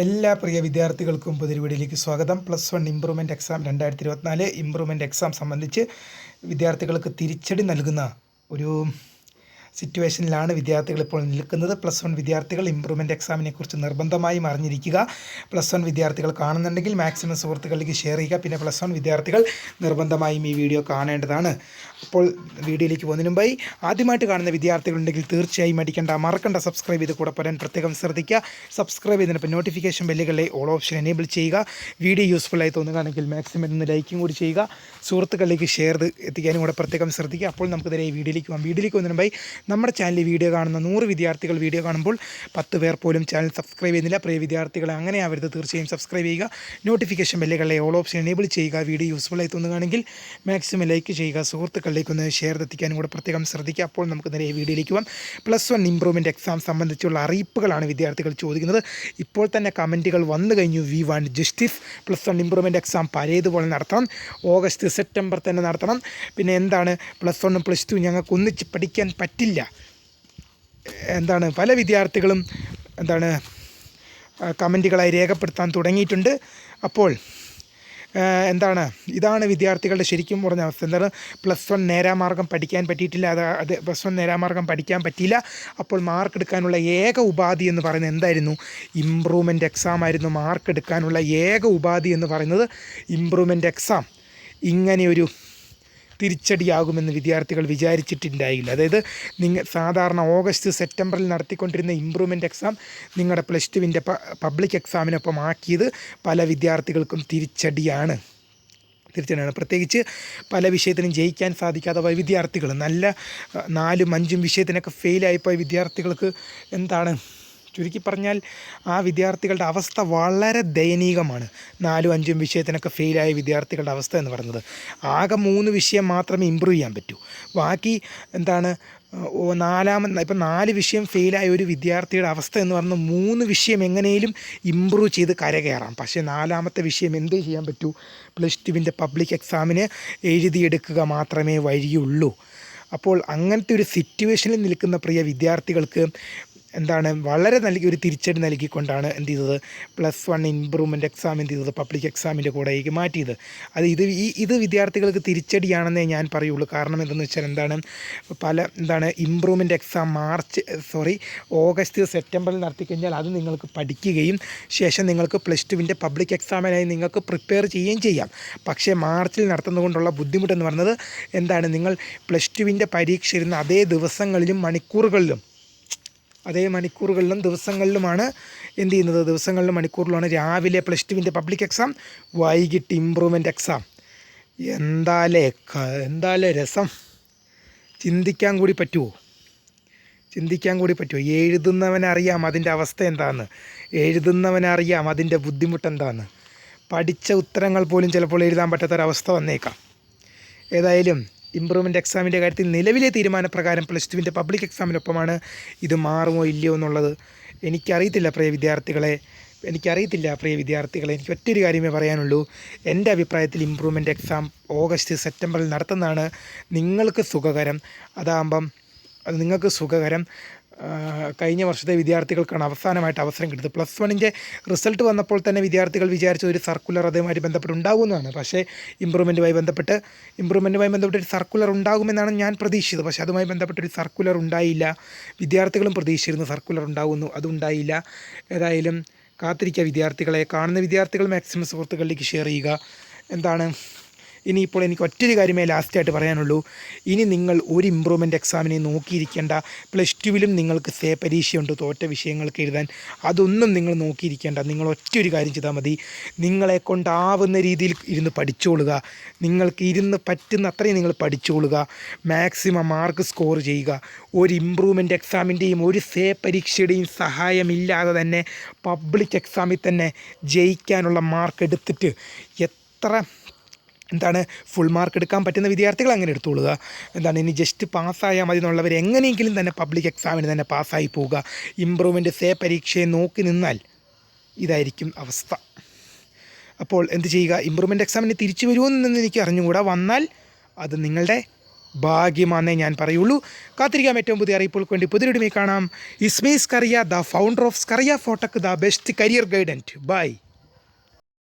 എല്ലാ പ്രിയ വിദ്യാർത്ഥികൾക്കും പുതിയ വീഡിയോയിലേക്ക് സ്വാഗതം. പ്ലസ് വൺ ഇമ്പ്രൂവ്മെന്റ് എക്സാം രണ്ടായിരത്തി ഇരുപത്തിനാല് ഇമ്പ്രൂവ്മെന്റ് എക്സാം സംബന്ധിച്ച് വിദ്യാർത്ഥികൾക്ക് തിരിച്ചടി നൽകുന്ന ഒരു സിറ്റുവേഷനിലാണ് വിദ്യാർത്ഥികൾ ഇപ്പോൾ നിൽക്കുന്നത്. പ്ലസ് വൺ വിദ്യാർത്ഥികൾ ഇമ്പ്രൂവ്മെന്റ് എക്സാമിനെ കുറിച്ച് നിർബന്ധമായും അറിഞ്ഞിരിക്കുക. പ്ലസ് വൺ വിദ്യാർത്ഥികൾ കാണുന്നുണ്ടെങ്കിൽ മാക്സിമം സുഹൃത്തുക്കളിലേക്ക് ഷെയർ ചെയ്യുക. പിന്നെ പ്ലസ് വൺ വിദ്യാർത്ഥികൾ നിർബന്ധമായും ഈ വീഡിയോ കാണേണ്ടതാണ്. അപ്പോൾ വീഡിയോയിലേക്ക് പോകുന്നതിന് മുമ്പായി ആദ്യമായിട്ട് കാണുന്ന വിദ്യാർത്ഥികളുണ്ടെങ്കിൽ തീർച്ചയായും അടിക്കേണ്ട മറക്കണ്ട. സബ്സ്ക്രൈബ് ചെയ്ത് കൂടെ പറയാൻ പ്രത്യേകം ശ്രദ്ധിക്കുക. സബ്സ്ക്രൈബ് ചെയ്തിട്ട് നോട്ടിഫിക്കേഷൻ ബെല്ലുകളിലെ ഓൾ ഓപ്ഷൻ എനേബിൾ ചെയ്യുക. വീഡിയോ യൂസ്ഫുൾ ആയി തോന്നുകയാണെങ്കിൽ മാക്സിമം ഒന്ന് ലൈക്കും കൂടി ചെയ്യുക. സുഹൃത്തുക്കളിലേക്ക് ഷെയർ എത്തിക്കാനും കൂടെ പ്രത്യേകം ശ്രദ്ധിക്കുക. അപ്പോൾ നമുക്ക് നേരെ ഈ വീഡിയോയിലേക്ക് പോകാം. വീഡിയോയിലേക്ക് പോകുന്നതിന് മുമ്പായി നമ്മുടെ ചാനലിൽ വീഡിയോ കാണുന്ന നൂറ് വിദ്യാർത്ഥികൾ വീഡിയോ കാണുമ്പോൾ പത്ത് പേർ പോലും ചാനൽ സബ്സ്ക്രൈബ് ചെയ്യുന്നില്ല. പ്രിയ വിദ്യാർത്ഥികളെ അങ്ങനെ ആവരുത് തീർച്ചയായും സബ്സ്ക്രൈബ് ചെയ്യുക. നോട്ടിഫിക്കേഷൻ ബെല്ലുകളിലെ ഓൾ ഓപ്ഷൻ എനേബിൾ ചെയ്യുക. വീഡിയോ യൂസ്ഫുൾ ആയി തോന്നുകയാണെങ്കിൽ മാക്സിമം ലൈക്ക് ചെയ്യുക. സുഹൃത്തുക്കളിലേക്ക് ഒന്ന് ഷെയർ എത്തിക്കാനും കൂടെ പ്രത്യേകം ശ്രദ്ധിക്കുക. അപ്പോൾ നമുക്ക് നേരെ വീഡിയോയിലേക്ക് പോകാം പ്ലസ് വൺ ഇമ്പ്രൂവ്മെന്റ് എക്സാം സംബന്ധിച്ചുള്ള അറിയിപ്പുകളാണ് വിദ്യാർത്ഥികൾ ചോദിക്കുന്നത്. ഇപ്പോൾ തന്നെ കമന്റുകൾ വന്നു കഴിഞ്ഞു. We want justice plus one improvement exam പഴയതുപോലെ നടത്തണം. ഓഗസ്റ്റ് സെപ്റ്റംബർ തന്നെ നടത്തണം. പിന്നെ എന്താണ്? പ്ലസ് വണ്ണും പ്ലസ് ടു ഞങ്ങൾക്ക് ഒന്നിച്ച് പഠിക്കാൻ പറ്റില്ല. എന്താണ് പല വിദ്യാർത്ഥികളും എന്താണ് കമന്റുകളായി രേഖപ്പെടുത്താൻ തുടങ്ങിയിട്ടുണ്ട്. അപ്പോൾ എന്താണ് ഇതാണ് വിദ്യാർത്ഥികളുടെ ശരിക്കും പറഞ്ഞ അവസ്ഥ. എന്താണ് പ്ലസ് വൺ നേരാമാർഗം പഠിക്കാൻ പറ്റിയിട്ടില്ല അത് അത് പ്ലസ് വൺ നേരാമാർഗം പഠിക്കാൻ പറ്റിയില്ല. അപ്പോൾ മാർക്ക് എടുക്കാനുള്ള ഏക ഉപാധി എന്ന് പറയുന്നത് എന്തായിരുന്നു? ഇമ്പ്രൂവ്മെന്റ് എക്സാം ആയിരുന്നു മാർക്ക് എടുക്കാനുള്ള ഏക ഉപാധി എന്ന് പറയുന്നത് ഇമ്പ്രൂവ്മെന്റ് എക്സാം. ഇങ്ങനെയൊരു തിരിച്ചടിയാകുമെന്ന് വിദ്യാർത്ഥികൾ വിചാരിച്ചിട്ടുണ്ടായില്ല. അതായത് നിങ്ങൾ സാധാരണ ഓഗസ്റ്റ് സെപ്റ്റംബറിൽ നടത്തിക്കൊണ്ടിരുന്ന ഇമ്പ്രൂവ്മെന്റ് എക്സാം നിങ്ങളുടെ പ്ലസ് ടുവിന്റെ പബ്ലിക് എക്സാമിനൊപ്പം ആക്കിയത് പല വിദ്യാർത്ഥികൾക്കും തിരിച്ചടിയാണ്. തിരിച്ചടിയാണ്. പ്രത്യേകിച്ച് പല വിഷയത്തിനും ജയിക്കാൻ സാധിക്കാതെ പോയ വിദ്യാർത്ഥികൾ. നല്ല നാലും അഞ്ചും വിഷയത്തിനൊക്കെ ഫെയിലായിപ്പോയ വിദ്യാർത്ഥികൾക്ക് എന്താണ് ചുരുക്കി പറഞ്ഞാൽ ആ വിദ്യാർത്ഥികളുടെ അവസ്ഥ വളരെ ദയനീയമാണ്. നാലും അഞ്ചും വിഷയത്തിനൊക്കെ ഫെയിലായ വിദ്യാർത്ഥികളുടെ അവസ്ഥ എന്ന് പറയുന്നത്. ആകെ മൂന്ന് വിഷയം മാത്രമേ ഇമ്പ്രൂവ് ചെയ്യാൻ പറ്റൂ. ബാക്കി എന്താണ് നാലാമത് ഇപ്പം നാല് വിഷയം ഫെയിലായ ഒരു വിദ്യാർത്ഥിയുടെ അവസ്ഥ എന്ന് പറഞ്ഞാൽ മൂന്ന് വിഷയം എങ്ങനെയും ഇമ്പ്രൂവ് ചെയ്ത് കരകയറാം. പക്ഷേ നാലാമത്തെ വിഷയം എന്ത് ചെയ്യാൻ പറ്റൂ? പ്ലസ് ടുവിന്റെ പബ്ലിക് എക്സാമിന് എഴുതിയെടുക്കുക മാത്രമേ വഴിയുള്ളൂ. അപ്പോൾ അങ്ങനത്തെ ഒരു സിറ്റുവേഷനിൽ നിൽക്കുന്ന പ്രിയ വിദ്യാർത്ഥികൾക്ക് എന്താണ് വളരെ നൽകി ഒരു തിരിച്ചടി നൽകിക്കൊണ്ടാണ് എന്ത് ചെയ്തത്? പ്ലസ് വൺ ഇമ്പ്രൂവ്മെന്റ് എക്സാം എന്ത് ചെയ്തത്? പബ്ലിക് എക്സാമിന്റെ കൂടെയേക്ക് മാറ്റിയത്. അത് ഇത് ഈ ഇത് വിദ്യാർത്ഥികൾക്ക് തിരിച്ചടിയാണെന്നേ ഞാൻ പറയുള്ളൂ. കാരണം എന്തെന്ന് വെച്ചാൽ എന്താണ്? പല എന്താണ് improvement exam March sorry August സെപ്റ്റംബറിൽ നടത്തിക്കഴിഞ്ഞാൽ അത് നിങ്ങൾക്ക് പഠിക്കുകയും ശേഷം നിങ്ങൾക്ക് പ്ലസ് ടുവിന്റെ പബ്ലിക് എക്സാമിനായി നിങ്ങൾക്ക് പ്രിപ്പയർ ചെയ്യുകയും ചെയ്യാം. പക്ഷേ മാർച്ചിൽ നടത്തുന്നതുകൊണ്ടുള്ള ബുദ്ധിമുട്ടെന്ന് പറയുന്നത് എന്താണ്? നിങ്ങൾ പ്ലസ് ടുവിന്റെ പരീക്ഷ ഇരുന്ന അതേ ദിവസങ്ങളിലും മണിക്കൂറുകളിലും അതേ മണിക്കൂറുകളിലും ദിവസങ്ങളിലുമാണ് എന്ത് ചെയ്യുന്നത്? ദിവസങ്ങളിലും മണിക്കൂറിലുമാണ് രാവിലെ പ്ലസ് ടുവിന്റെ പബ്ലിക് എക്സാം വൈകിട്ട് ഇമ്പ്രൂവ്മെന്റ് എക്സാം എന്താലേ എന്താലേ രസം? ചിന്തിക്കാൻ കൂടി പറ്റുമോ ചിന്തിക്കാൻ കൂടി പറ്റുമോ എഴുതുന്നവനറിയാം അതിന്റെ അവസ്ഥ എന്താണെന്ന് എഴുതുന്നവനറിയാം അതിന്റെ ബുദ്ധിമുട്ട് എന്താണെന്ന് പഠിച്ച ഉത്തരങ്ങൾ പോലും ചിലപ്പോൾ എഴുതാൻ പറ്റാത്തൊരവസ്ഥ വന്നേക്കാം. ഏതായാലും ഇമ്പ്രൂവ്മെന്റ് എക്സാമിന്റെ കാര്യത്തിൽ നിലവിലെ തീരുമാനപ്രകാരം പ്ലസ് ടുവിന്റെ പബ്ലിക് എക്സാമിനൊപ്പമാണ് ഇത് മാറുമോ ഇല്ലയോ എന്നുള്ളത് എനിക്കറിയത്തില്ല പ്രിയ വിദ്യാർത്ഥികളെ. എനിക്കറിയത്തില്ല പ്രിയ വിദ്യാർത്ഥികളെ. എനിക്ക് ഒറ്റൊരു കാര്യമേ പറയാനുള്ളൂ. എന്റെ അഭിപ്രായത്തിൽ ഇമ്പ്രൂവ്മെന്റ് എക്സാം ഓഗസ്റ്റ് സെപ്റ്റംബറിൽ നടത്തുന്നതാണ് നിങ്ങൾക്ക് സുഖകരം. അതാകുമ്പം അത് നിങ്ങൾക്ക് സുഖകരം. കഴിഞ്ഞ വർഷത്തെ വിദ്യാർത്ഥികൾക്കാണ് അവസാനമായിട്ട് അവസരം കിട്ടിയത്. പ്ലസ് വണ്ണിന്റെ റിസൾട്ട് വന്നപ്പോൾ തന്നെ വിദ്യാർത്ഥികൾ വിചാരിച്ച ഒരു സർക്കുലർ അതുമായിട്ട് ബന്ധപ്പെട്ട് ഉണ്ടാകുമെന്നാണ് പക്ഷേ ഇമ്പ്രൂവ്മെന്റുമായി ബന്ധപ്പെട്ട് ഇമ്പ്രൂവ്മെന്റുമായി ബന്ധപ്പെട്ട് ഒരു സർക്കുലർ ഉണ്ടാകുമെന്നാണ് ഞാൻ പ്രതീക്ഷിച്ചത്. പക്ഷേ അതുമായി ബന്ധപ്പെട്ടൊരു സർക്കുലർ ഉണ്ടായില്ല. വിദ്യാർത്ഥികളും പ്രതീക്ഷിച്ചിരുന്നു സർക്കുലർ ഉണ്ടാകുന്നു. അതുണ്ടായില്ല ഏതായാലും കാത്തിരിക്കുക വിദ്യാർത്ഥികളെ. കാണുന്ന വിദ്യാർത്ഥികൾ മാക്സിമം സുഹൃത്തുക്കളിലേക്ക് ഷെയർ ചെയ്യുക. എന്താണ് ഇനിയിപ്പോൾ എനിക്ക് ഒറ്റൊരു കാര്യമേ ലാസ്റ്റായിട്ട് പറയാനുള്ളൂ. ഇനി നിങ്ങൾ ഒരു ഇമ്പ്രൂവ്മെന്റ് എക്സാമിനെ നോക്കിയിരിക്കേണ്ട. പ്ലസ് ടുവിലും നിങ്ങൾക്ക് സേ പരീക്ഷയുണ്ട്. തോറ്റ വിഷയങ്ങൾക്ക് എഴുതാൻ. അതൊന്നും നിങ്ങൾ നോക്കിയിരിക്കേണ്ട. നിങ്ങൾ ഒറ്റൊരു കാര്യം ചെയ്താൽ മതി. നിങ്ങളെ കൊണ്ടാവുന്ന രീതിയിൽ ഇരുന്ന് പഠിച്ചോളുക. നിങ്ങൾക്ക് ഇരുന്ന് പറ്റുന്ന അത്രയും നിങ്ങൾ പഠിച്ചോളുക. മാക്സിമം മാർക്ക് സ്കോർ ചെയ്യുക. ഒരു ഇമ്പ്രൂവ്മെന്റ് എക്സാമിന്റെയും ഒരു സേ പരീക്ഷയുടെയും സഹായമില്ലാതെ തന്നെ പബ്ലിക് എക്സാമിൽ തന്നെ ജയിക്കാനുള്ള മാർക്ക് എടുത്തിട്ട് എത്ര എന്താണ് ഫുൾ മാർക്ക് എടുക്കാൻ പറ്റുന്ന വിദ്യാർത്ഥികൾ അങ്ങനെ എടുത്തോളുക. എന്താണ് ഇനി ജസ്റ്റ് പാസ്സായാൽ മതി എന്നുള്ളവർ എങ്ങനെയെങ്കിലും തന്നെ പബ്ലിക് എക്സാമിന് തന്നെ പാസ്സായി പോവുക. ഇമ്പ്രൂവ്മെന്റ് സേ പരീക്ഷയെ നോക്കി നിന്നാൽ ഇതായിരിക്കും അവസ്ഥ. അപ്പോൾ എന്ത് ചെയ്യുക? ഇമ്പ്രൂവ്മെന്റ് എക്സാമിന് തിരിച്ചു വരുമോ എന്നൊന്നും എനിക്ക് അറിഞ്ഞുകൂടാ. വന്നാൽ അത് നിങ്ങളുടെ ഭാഗ്യമാണെന്നേ ഞാൻ പറയുള്ളൂ. കാത്തിരിക്കാം ഏറ്റവും പുതിയ അറിയിപ്പുകൾക്ക് വേണ്ടി. പുതിയൊരുമേ കാണാം. ഇസ്മീസ് കറിയ the founder of Skaria ഫോട്ടക്ക് the best career guidance by